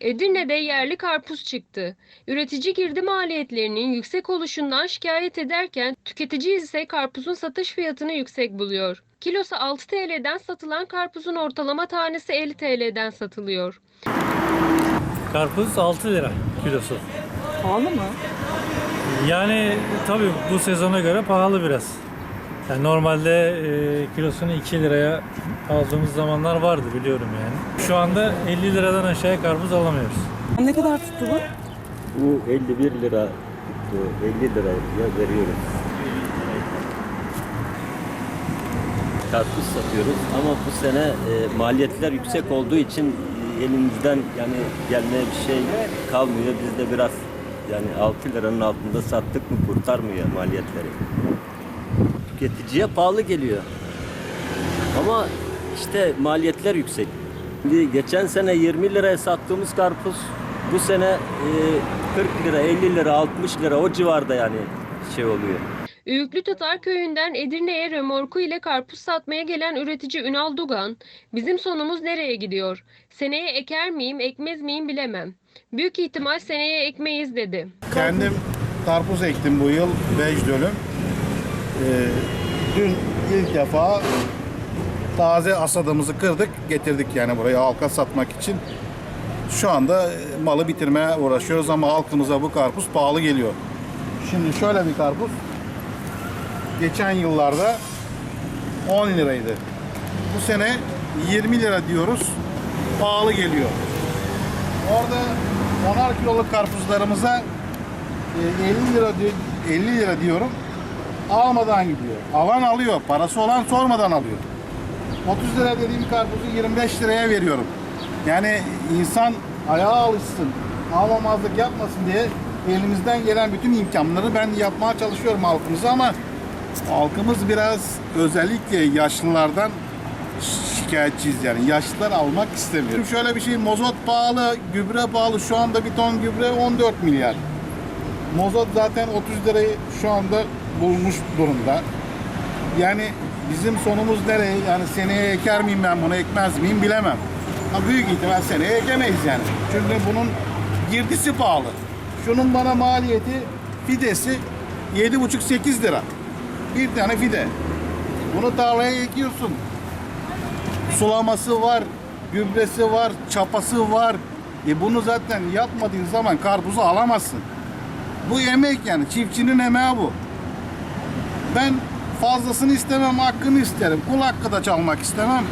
Edirne'de yerli karpuz çıktı. Üretici girdi maliyetlerinin yüksek oluşundan şikayet ederken tüketici ise karpuzun satış fiyatını yüksek buluyor. Kilosu 6 TL'den satılan karpuzun ortalama tanesi 50 TL'den satılıyor. Karpuz 6 lira kilosu. Pahalı mı? Yani tabii bu sezona göre pahalı biraz. Yani normalde e, kilosunu 2 liraya aldığımız zamanlar vardı biliyorum yani. Şu anda 50 liradan aşağıya karpuz alamıyoruz. Ne kadar tuttu bu? Bu 51 lira tuttu. 50 liraya veriyoruz. Karpuz satıyoruz ama bu sene e, maliyetler yüksek olduğu için elimizden yani gelmeye bir şey kalmıyor. Biz de biraz yani 6 liranın altında sattık mı kurtarmıyor maliyetleri. Tüketiciye pahalı geliyor. Ama işte maliyetler yüksek. Şimdi geçen sene 20 liraya sattığımız karpuz bu sene e, 40 lira, 50 lira, 60 lira o civarda yani şey oluyor. Üyüklü Tatar köyünden Edirne'ye römorku ile karpuz satmaya gelen üretici Ünal Dugan, bizim sonumuz nereye gidiyor? Seneye eker miyim, ekmez miyim bilemem. Büyük ihtimal seneye ekmeyiz dedi. Kendim karpuz ektim bu yıl 5 dönüm. Ee, dün ilk defa taze asadımızı kırdık, getirdik yani buraya halka satmak için. Şu anda e, malı bitirmeye uğraşıyoruz ama halkımıza bu karpuz pahalı geliyor. Şimdi şöyle bir karpuz geçen yıllarda 10 liraydı. Bu sene 20 lira diyoruz. Pahalı geliyor. Orada 10'ar kiloluk karpuzlarımıza e, 50 lira di- 50 lira diyorum. Almadan gidiyor. Alan alıyor. Parası olan sormadan alıyor. 30 lira dediğim karpuzu 25 liraya veriyorum. Yani insan ayağa alışsın, almamazlık yapmasın diye elimizden gelen bütün imkanları ben yapmaya çalışıyorum halkımıza ama halkımız biraz özellikle yaşlılardan şikayetçiyiz yani. Yaşlılar almak istemiyor. Şöyle bir şey mozot pahalı, gübre pahalı. Şu anda bir ton gübre 14 milyar. Mozot zaten 30 lirayı şu anda bulmuş durumda. Yani bizim sonumuz nereye? Yani seneye eker miyim ben bunu ekmez miyim bilemem. Ama büyük ihtimal seneye ekemeyiz yani. Çünkü bunun girdisi pahalı. Şunun bana maliyeti fidesi 7,5-8 lira. Bir tane fide. Bunu tarlaya ekiyorsun. Sulaması var, gübresi var, çapası var. E bunu zaten yapmadığın zaman karpuzu alamazsın. Bu emek yani çiftçinin emeği bu. Ben fazlasını istemem, hakkını isterim. Kul hakkı da çalmak istemem.